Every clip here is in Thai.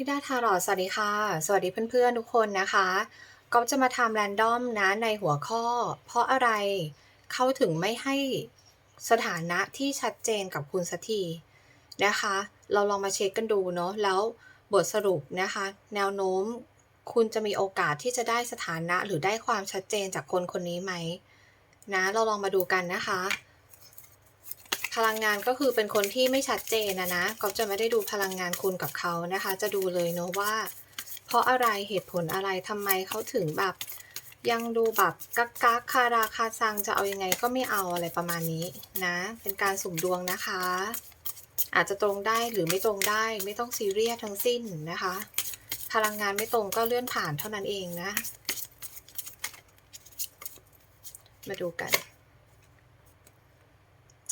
พี่ดาทารอสวัสดีค่ะ สวัสดีเพื่อนๆทุกคนนะคะก็จะมาทำแรนดอมนะในหัวข้อ เพราะอะไรเขาถึงไม่ให้สถานะที่ชัดเจนกับคุณสักทีนะคะ เราลองมาเช็คกันดูเนาะแล้วบทสรุปนะคะ แนวโน้มคุณจะมีโอกาสที่จะได้สถานะหรือได้ความชัดเจนจากคนคนนี้ไหมนะ เราลองมาดูกันนะคะ พลังงานก็คือเป็นคนที่ไม่ชัดเจนนะนะก็จะไม่ได้ดูพลังงานคุณกับเขานะคะ จะดูเลยเนาะว่า เพราะอะไรเหตุผลอะไรทำไมเขาถึงแบบ ยังดูแบบกักกักคาราคาซังจะเอายังไงก็ไม่เอาอะไรประมาณนี้นะ เป็นการสุ่มดวงนะคะ อาจจะตรงได้หรือไม่ตรงได้ไม่ต้องซีเรียสทั้งสิ้นนะคะ พลังงานไม่ตรงก็เลื่อนผ่านเท่านั้นเองนะ มาดูกัน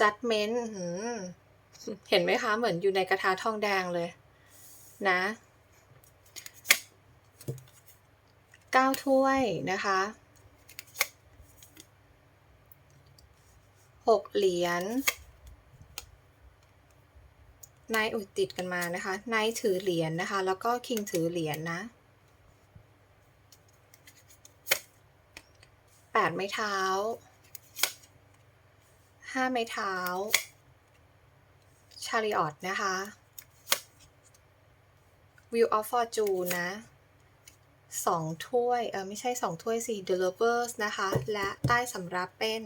judgment หืมเห็นไหมคะ เหมือนอยู่ในกระทะทองแดงเลย นะเก้าถ้วยนะคะหกเหรียญนายอุดติดกันมานะคะนายถือเหรียญนะคะ แล้วก็คิงถือเหรียญนะแปดไม้เท้า ห้าไม้เท้า ชาริออตนะคะ Wheel of Fortune นะสองถ้วย เออไม่ใช่สองถ้วยสิ The Lovers นะคะ และใต้สำรับเป็น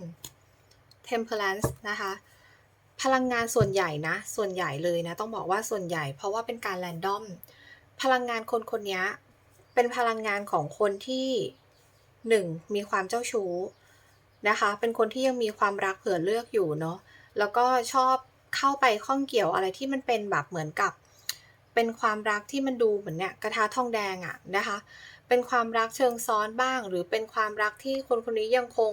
Temperance นะคะ พลังงานส่วนใหญ่นะ ส่วนใหญ่เลยนะ ต้องบอกว่าส่วนใหญ่ เพราะว่าเป็นการแรนดอม พลังงานคนคนนี้เป็นพลังงานของคนที่หนึ่งมีความเจ้าชู้ นะคะ เป็นคนที่ยังมีความรักเผื่อเลือกอยู่เนาะ แล้วก็ชอบเข้าไปข้องเกี่ยวอะไรที่มันเป็นแบบเหมือนกับ เป็นความรักที่มันดูเหมือนเนี่ยกระทะทองแดงอะนะคะ เป็นความรักเชิงซ้อนบ้าง หรือเป็นความรักที่คนคนนี้ยังคง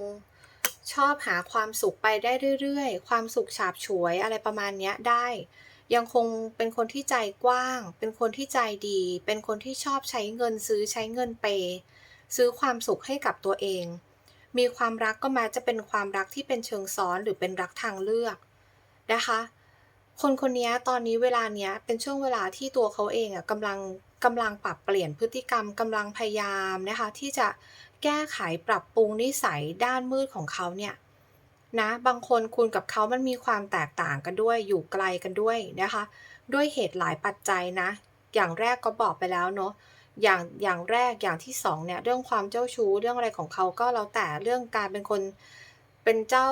ชอบหาความสุขไปได้เรื่อยๆ ความสุขฉาบฉวยอะไรประมาณเนี้ยได้ ยังคงเป็นคนที่ใจกว้าง เป็นคนที่ใจดี เป็นคนที่ชอบใช้เงินซื้อใช้เงินเป ซื้อความสุขให้กับตัวเอง มีความรักก็มาจะเป็นความรักที่เป็นเชิงซ้อนหรือเป็นรักทางเลือกนะคะ คนคนนี้ตอนนี้เวลาเนี้ยเป็นช่วงเวลาที่ตัวเขาเองอะกำลังกำลังปรับเปลี่ยนพฤติกรรมกำลังพยายามนะคะ ที่จะแก้ไขปรับปรุงนิสัยด้านมืดของเขาเนี่ยนะบางคนคุณกับเขามันมีความแตกต่างกันด้วยอยู่ไกลกันด้วยนะคะ ด้วยเหตุหลายปัจจัยนะ อย่างแรกก็บอกไปแล้วเนาะ อย่างอย่างแรกอย่างที่สองเนี่ยเรื่องความเจ้าชู้เรื่องอะไรของเขาก็แล้วแต่เรื่องการเป็นคนเป็นเจ้า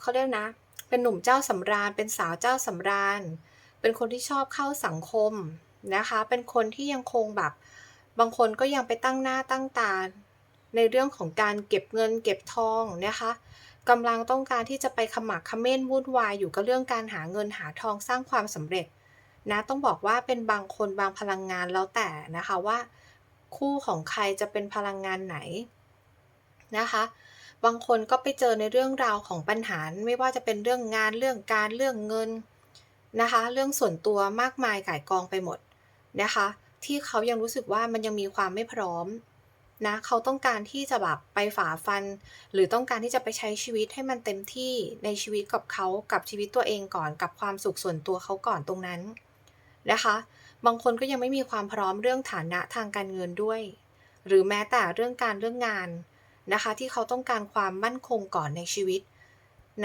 เขาเรียกนะ เป็นหนุ่มเจ้าสำราญ เป็นสาวเจ้าสำราญ เป็นคนที่ชอบเข้าสังคมนะคะ เป็นคนที่ยังคงแบบบางคนก็ยังไปตั้งหน้าตั้งตาในเรื่องของการเก็บเงินเก็บทองนะคะกำลังต้องการที่จะไปขมักเขม้นวุ่นวายอยู่กับเรื่องการหาเงินหาทองสร้างความสำเร็จ นะต้องบอกว่าเป็นบางคนบางพลังงานแล้วแต่นะคะว่า คู่ของใครจะเป็นพลังงานไหนนะคะ บางคนก็ไปเจอในเรื่องราวของปัญหาไม่ว่าจะเป็นเรื่องงานเรื่องการเรื่องเงินนะคะ เรื่องส่วนตัวมากมายก่ายกองไปหมดนะคะ ที่เขายังรู้สึกว่ามันยังมีความไม่พร้อมนะเขาต้องการที่จะแบบไปฝ่าฟัน หรือต้องการที่จะไปใช้ชีวิตให้มันเต็มที่ในชีวิตกับเขากับชีวิตตัวเองก่อนกับความสุขส่วนตัวเขาก่อนตรงนั้น นะคะ บางคนก็ยังไม่มีความพร้อมเรื่องฐานะทางการเงินด้วย หรือแม้แต่เรื่องการเรื่องงานนะคะ ที่เขาต้องการความมั่นคงก่อนในชีวิต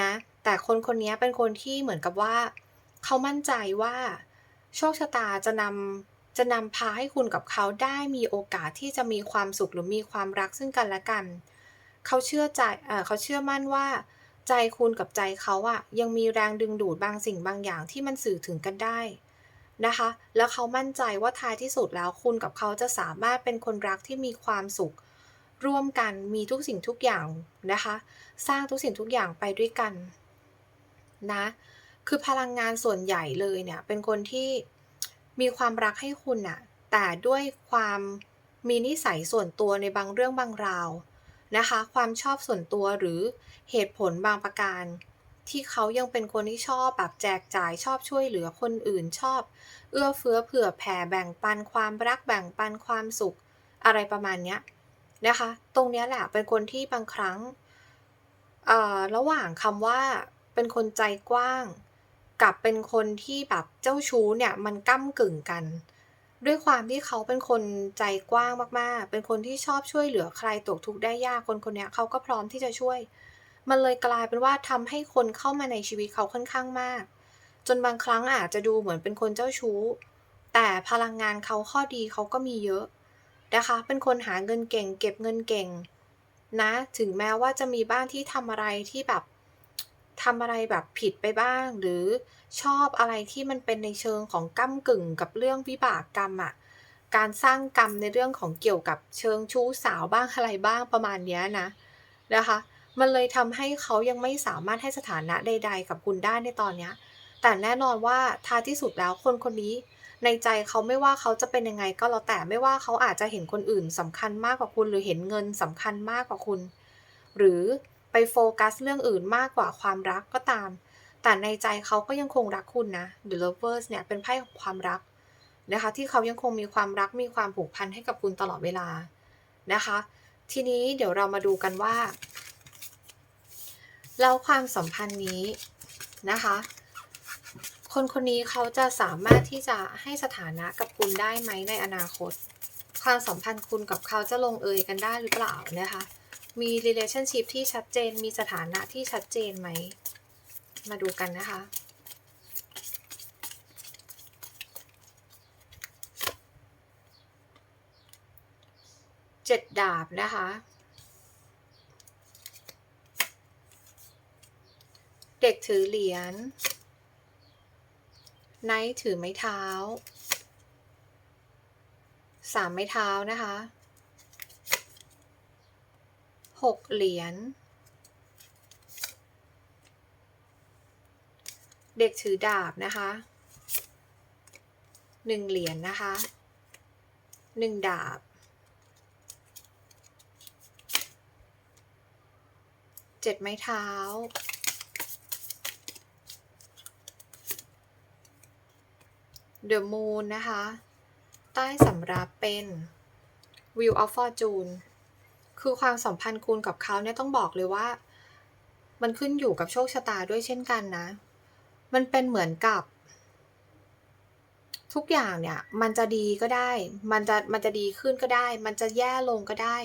นะแต่คนคนนี้เป็นคนที่เหมือนกับว่า เขามั่นใจว่า โชคชะตาจะนำจะนำพาให้คุณกับเขาได้มีโอกาสที่จะมีความสุขหรือมีความรักซึ่งกันและกัน เขาเชื่อใจเขาเชื่อมั่นว่า ใจคุณกับใจเขาอะยังมีแรงดึงดูดบางสิ่งบางอย่างที่มันสื่อถึงกันได้ นะคะ แล้วเขามั่นใจว่าท้ายที่สุดแล้วคุณกับเขาจะสามารถเป็นคนรักที่มีความสุข ร่วมกันมีทุกสิ่งทุกอย่างนะคะ สร้างทุกสิ่งทุกอย่างไปด้วยกันนะคือพลังงานส่วนใหญ่เลยเนี่ยเป็นคนที่มีความรักให้คุณน่ะแต่ด้วยความมีนิสัยส่วนตัวในบางเรื่องบางราวนะคะ ความชอบส่วนตัวหรือเหตุผลบางประการ ที่เขายังเป็นคนที่ชอบแบบแจกจ่ายชอบช่วยเหลือคนอื่นชอบ เอื้อเฟื้อเผื่อแผ่แบ่งปันความรักแบ่งปันความสุขอะไรประมาณเนี้ยนะคะ ตรงเนี้ยแหละเป็นคนที่บางครั้งระหว่างคำว่าเป็นคนใจกว้าง กับเป็นคนที่แบบเจ้าชู้เนี่ยมันก้ากึ่งกัน ด้วยความที่เขาเป็นคนใจกว้างมากๆ เป็นคนที่ชอบช่วยเหลือใครตกทุกข์ได้ยากคนคนนี้เขาก็พร้อมที่จะช่วย มันเลยกลายเป็นว่าทำให้คนเข้ามาในชีวิตเขาค่อนข้างมาก จนบางครั้งอาจจะดูเหมือนเป็นคนเจ้าชู้ แต่พลังงานเขาข้อดีเขาก็มีเยอะนะคะ เป็นคนหาเงินเก่ง เก็บเงินเก่งนะ ถึงแม้ว่าจะมีบ้านที่ทำอะไรที่แบบทำอะไรแบบผิดไปบ้าง หรือชอบอะไรที่มันเป็นในเชิงของก้ากึ่งกับเรื่องวิบากกรรมอะการสร้างกรรมในเรื่องของเกี่ยวกับเชิงชู้สาวบ้างอะไรบ้างประมาณนี้นะนะคะ มันเลยทำให้เขายังไม่สามารถให้สถานะใด ๆ กับคุณได้ในตอนเนี้ย แต่แน่นอนว่าท้ายที่สุดแล้วคนคนนี้ ในใจเขาไม่ว่าเขาจะเป็นยังไงก็แล้วแต่ไม่ว่าเขาอาจจะเห็นคนอื่นสำคัญมากกว่าคุณ หรือเห็นเงินสำคัญมากกว่าคุณ หรือไปโฟกัสเรื่องอื่นมากกว่าความรักก็ตาม แต่ในใจเขาก็ยังคงรักคุณนะ The Lovers เนี่ยเป็นไพ่ของความรักนะคะที่เขายังคงมีความรักมีความผูกพันให้กับคุณตลอดเวลานะคะ ทีนี้เดี๋ยวเรามาดูกันว่า แล้วความสัมพันธ์นี้นะคะ คนคนนี้เขาจะสามารถที่จะให้สถานะกับคุณได้ไหมในอนาคต ความสัมพันธ์คุณกับเขาจะลงเอยกันได้หรือเปล่านะคะ มี relationship ที่ชัดเจน มีสถานะที่ชัดเจนไหม มาดูกันนะคะเจ็ดดาบนะคะ ด็กถือเหรียญไนท์ถือไม้เท้าสามไม้เท้านะคะหกเหรียญเด็กถือดาบนะคะหนึ่งเหรียญนะคะหนึ่งดาบเจ็ดไม้เท้า The Moon นะคะ ใต้สำรับเป็น Wheel of Fortune คือความสัมพันธ์คุณกับเขาเนี่ยต้องบอกเลยว่า มันขึ้นอยู่กับโชคชะตาด้วยเช่นกันนะ มันเป็นเหมือนกับ ทุกอย่างเนี่ย มันจะดีก็ได้ มันจะมันจะดีขึ้นก็ได้ มันจะแย่ลงก็ได้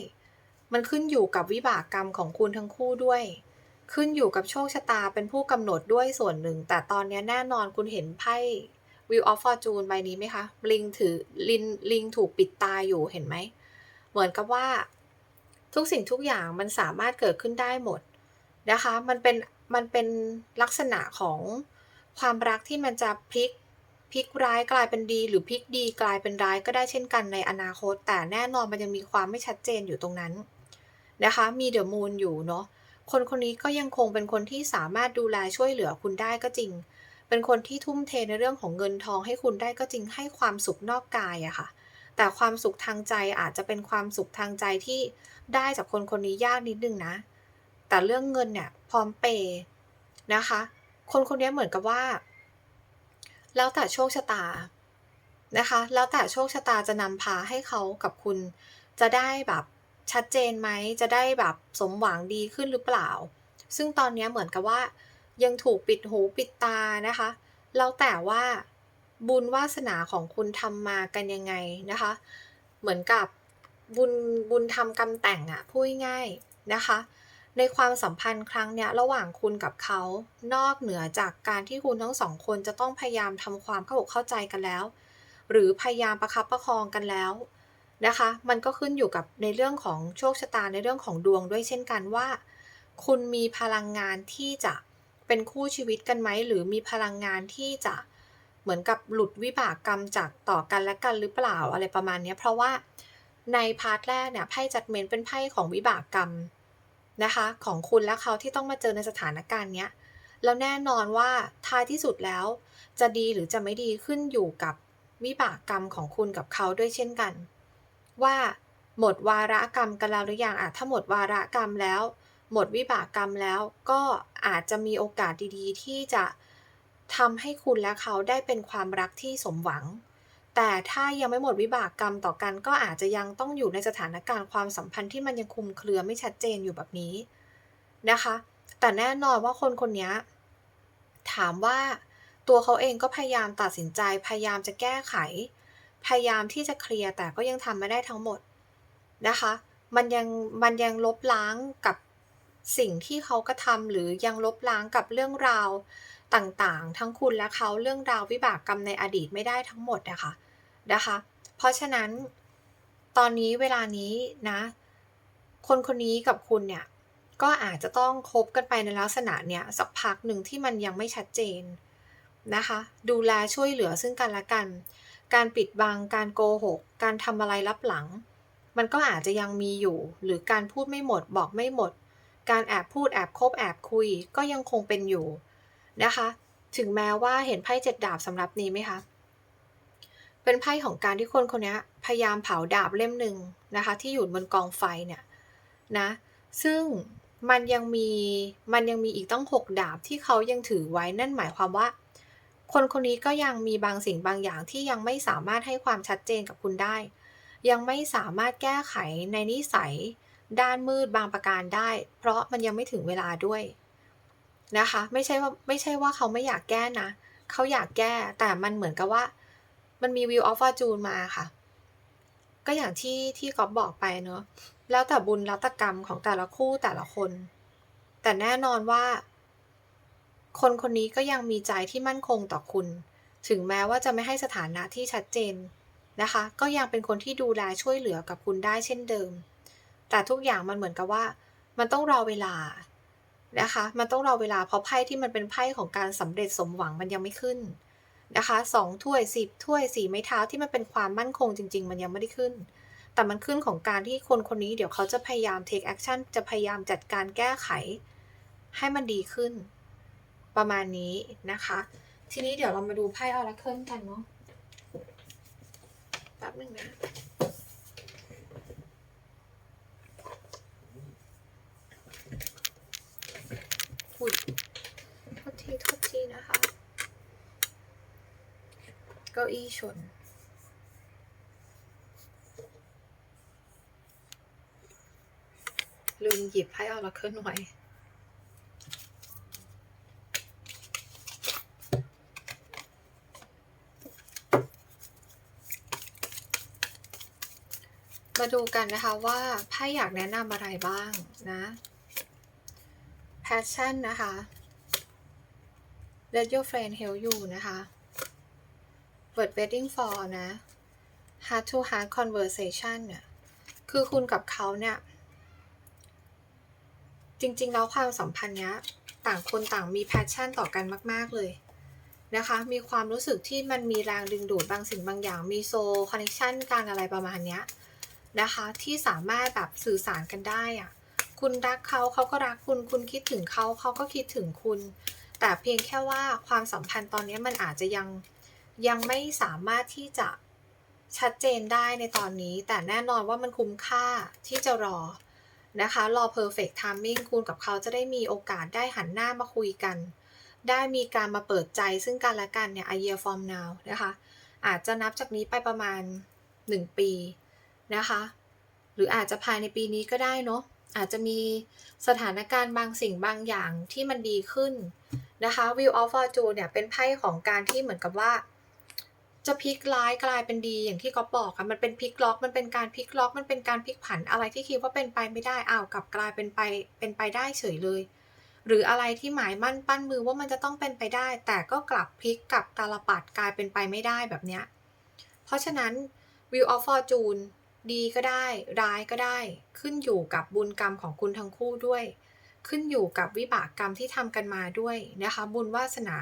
มันขึ้นอยู่กับวิบากกรรมของคุณทั้งคู่ด้วยขึ้นอยู่กับโชคชะตาเป็นผู้กำหนดด้วยส่วนหนึ่ง แต่ตอนนี้แน่นอนคุณเห็นไพ่ Wheel of Fortune ใบนี้ไหมคะลิงถือลิงลิงถูกปิดตาอยู่เห็นไหม เหมือนกับว่า ทุกสิ่งทุกอย่างมันสามารถเกิดขึ้นได้หมดนะคะ มันเป็นมันเป็นลักษณะของความรักที่มันจะพลิกพลิกร้ายกลายเป็นดี หรือพลิกดีกลายเป็นร้ายก็ได้เช่นกันในอนาคต แต่แน่นอนมันยังมีความไม่ชัดเจนอยู่ตรงนั้นนะคะ มีเดอะมูนอยู่เนาะคนคนนี้ก็ยังคงเป็นคนที่สามารถดูแลช่วยเหลือคุณได้ก็จริง เป็นคนที่ทุ่มเทในเรื่องของเงินทองให้คุณได้ก็จริงให้ความสุขนอกกายอะค่ะ แต่ความสุขทางใจอาจจะเป็นความสุขทางใจที่ได้จากคนคนนี้ยากนิดนึงนะ แต่เรื่องเงินเนี่ยพร้อมเปย์นะคะ คนคนนี้เหมือนกับว่า แล้วแต่โชคชะตานะคะ แล้วแต่โชคชะตาจะนำพาให้เขากับคุณ จะได้แบบชัดเจนไหม จะได้แบบสมหวังดีขึ้นหรือเปล่า ซึ่งตอนนี้เหมือนกับว่า ยังถูกปิดหูปิดตานะคะ แล้วแต่ว่าบุญวาสนาของคุณทำมากันยังไงนะคะ เหมือนกับบุญบุญทำกรรมแต่งอะพูดง่ายนะคะ ในความสัมพันธ์ครั้งเนี้ยระหว่างคุณกับเขา นอกเหนือจากการที่คุณทั้งสองคนจะต้องพยายามทำความเข้าอกเข้าใจกันแล้ว หรือพยายามประคับประคองกันแล้วนะคะ มันก็ขึ้นอยู่กับในเรื่องของโชคชะตาในเรื่องของดวงด้วยเช่นกันว่า คุณมีพลังงานที่จะ เป็นคู่ชีวิตกันไหมหรือมีพลังงานที่จะเหมือนกับหลุดวิบากกรรมจากต่อกันและกันหรือเปล่าอะไรประมาณนี้เพราะว่าในพาร์ทแรกเนี่ยไพ่จัดเมนเป็นไพ่ของวิบากกรรมนะคะของคุณและเขาที่ต้องมาเจอในสถานการณ์เนี้ยแล้วแน่นอนว่าท้ายที่สุดแล้วจะดีหรือจะไม่ดีขึ้นอยู่กับวิบากกรรมของคุณกับเขาด้วยเช่นกัน ว่าหมดวาระกรรมกันแล้วหรือยังอะถ้าหมดวาระกรรมแล้ว หมดวิบากกรรมแล้วก็อาจจะมีโอกาสดีๆ ที่จะทำให้คุณและเขาได้เป็นความรักที่สมหวัง แต่ถ้ายังไม่หมดวิบากกรรมต่อกัน ก็อาจจะยังต้องอยู่ในสถานการณ์ความสัมพันธ์ที่มันยังคลุมเครือไม่ชัดเจนอยู่แบบนี้นะคะ แต่แน่นอนว่าคนคนนี้ถามว่าตัวเขาเองก็พยายามตัดสินใจ พยายามจะแก้ไข พยายามที่จะเคลียร์แต่ก็ยังทำไม่ได้ทั้งหมดนะคะ มันยังมันยังลบล้างกับ สิ่งที่เขากระทำหรือยังลบล้างกับเรื่องราวต่างๆ ทั้งคุณและเขาเรื่องราววิบากกรรมในอดีตไม่ได้ทั้งหมดนะคะนะคะ เพราะฉะนั้นตอนนี้เวลานี้นะ คนคนนี้กับคุณเนี่ย ก็อาจจะต้องคบกันไปในลักษณะเนี้ยสักพักหนึ่งที่มันยังไม่ชัดเจนนะคะ ดูแลช่วยเหลือซึ่งกันและกัน การปิดบังการโกหก การทำอะไรลับหลัง มันก็อาจจะยังมีอยู่ หรือการพูดไม่หมดบอกไม่หมด การแอบพูดแอบคบแอบคุยก็ยังคงเป็นอยู่นะคะ ถึงแม้ว่าเห็นไพ่เจ็ดดาบสำหรับนี้ไหมคะ เป็นไพ่ของการที่คนคนนี้พยายามเผาดาบเล่มหนึ่งนะคะ ที่อยู่บนกองไฟเนี่ยนะ ซึ่งมันยังมีมันยังมีอีกตั้งหกดาบที่เขายังถือไว้นั่นหมายความว่า คนคนนี้ก็ยังมีบางสิ่งบางอย่างที่ยังไม่สามารถให้ความชัดเจนกับคุณได้ ยังไม่สามารถแก้ไขในนิสัย ด้านมืดบางประการได้ เพราะมันยังไม่ถึงเวลาด้วยนะคะ ไม่ใช่ว่าไม่ใช่ว่าเขาไม่อยากแก้นะ เขาอยากแก้แต่มันเหมือนกับว่า มันมีวิวออฟฟอร์จูนมาค่ะ ก็อย่างที่ที่ก๊อฟบอกไปเนอะแล้วแต่บุญแล้วแต่กรรมของแต่ละคู่แต่ละคน แต่แน่นอนว่า คนคนนี้ก็ยังมีใจที่มั่นคงต่อคุณ ถึงแม้ว่าจะไม่ให้สถานะที่ชัดเจนนะคะ ก็ยังเป็นคนที่ดูแลช่วยเหลือกับคุณได้เช่นเดิม แต่ทุกอย่างมันเหมือนกับว่า มันต้องรอเวลานะคะ มันต้องรอเวลาเพราะไพ่ที่มันเป็นไพ่ของการสำเร็จสมหวังมันยังไม่ขึ้นนะคะสองถ้วยสิบถ้วยสี่ไม้เท้าที่มันเป็นความมั่นคงจริง ๆ มันยังไม่ได้ขึ้น แต่มันขึ้นของการที่คนคนนี้เดี๋ยวเขาจะพยายาม take action จะพยายามจัดการแก้ไข ให้มันดีขึ้น ประมาณนี้นะคะ ทีนี้เดี๋ยวเรามาดูไพ่ออราเคิลกันเนาะแป๊บหนึ่งนะ อุ้ยโทษทีโทษทีนะคะ เก้าอี้ชน ลืมหยิบไพ่ออราเคิลไว้มาดูกันนะคะว่าไพ่อยากแนะนำอะไรบ้างนะ passion นะคะ let your friend help you นะคะ word waiting for นะ heart to heart conversation เนี่ยคือคุณกับเขาเนี่ย จริงๆ แล้วความสัมพันธ์เนี้ย ต่างคนต่างมี passion ต่อกันมาก ๆ เลยนะคะ มีความรู้สึกที่มันมีแรงดึงดูดบางสิ่งบางอย่าง มีโซ connection การอะไรประมาณเนี้ยนะคะ ที่สามารถแบบสื่อสารกันได้อะ คุณรักเขาเขาก็รักคุณ คุณคิดถึงเขาเขาก็คิดถึงคุณ แต่เพียงแค่ว่าความสัมพันธ์ตอนนี้มันอาจจะยังยังไม่สามารถที่จะชัดเจนได้ในตอนนี้ แต่แน่นอนว่ามันคุ้มค่าที่จะรอนะคะ รอ perfect timing คุณกับเขาจะได้มีโอกาสได้หันหน้ามาคุยกัน ได้มีการมาเปิดใจซึ่งกันและกันเนี่ย a year from now นะคะ อาจจะนับจากนี้ไปประมาณ 1 ปีนะคะ หรืออาจจะภายในปีนี้ก็ได้เนาะ อาจจะมีสถานการณ์บางสิ่งบางอย่างที่มันดีขึ้นนะคะ Wheel of Fortune เนี่ยเป็นไพ่ของการที่เหมือนกับว่า จะพลิกร้ายกลายเป็นดีอย่างที่ก๊อฟบอกค่ะมันเป็นพลิกล็อกมันเป็นการพลิกล็อกมันเป็นการพลิกผันอะไรที่คิดว่าเป็นไปไม่ได้อ้าวกลับกลายเป็นไปเป็นไปได้เฉยเลย หรืออะไรที่หมายมั่นปั้นมือว่ามันจะต้องเป็นไปได้ แต่ก็กลับพลิกกลับตาลปัดกลายเป็นไปไม่ได้แบบเนี้ยเพราะฉะนั้น Wheel of Fortune ดีก็ได้ ร้ายก็ได้ ขึ้นอยู่กับบุญกรรมของคุณทั้งคู่ด้วย ขึ้นอยู่กับวิบากกรรมที่ทำกันมาด้วยนะคะ บุญวาสนา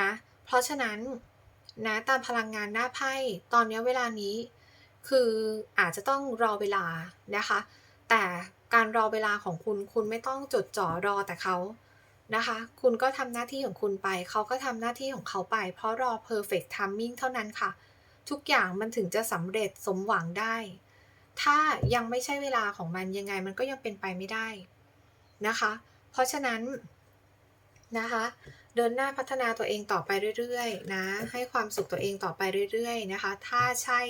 นะ เพราะฉะนั้นนะตามพลังงานหน้าไพ่ตอนนี้เวลานี้ คืออาจจะต้องรอเวลานะคะ แต่การรอเวลาของคุณคุณไม่ต้องจดจ่อรอแต่เขานะคะ คุณก็ทำหน้าที่ของคุณไป เขาก็ทำหน้าที่ของเขาไป เพราะรอ perfect timing เท่านั้นค่ะ ทุกอย่างมันถึงจะสำเร็จสมหวังได้ ถ้ายังไม่ใช่เวลาของมันยังไงมันก็ยังเป็นไปไม่ได้นะคะ เพราะฉะนั้นนะคะ เดินหน้าพัฒนาตัวเองต่อไปเรื่อยๆนะให้ความสุขตัวเองต่อไปเรื่อยๆนะคะ ถ้าใช่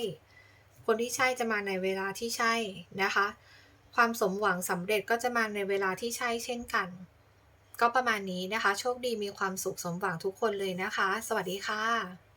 คนที่ใช่จะมาในเวลาที่ใช่นะคะ ความสมหวังสำเร็จก็จะมาในเวลาที่ใช่เช่นกัน ก็ประมาณนี้นะคะ โชคดีมีความสุขสมหวังทุกคนเลยนะคะ สวัสดีค่ะ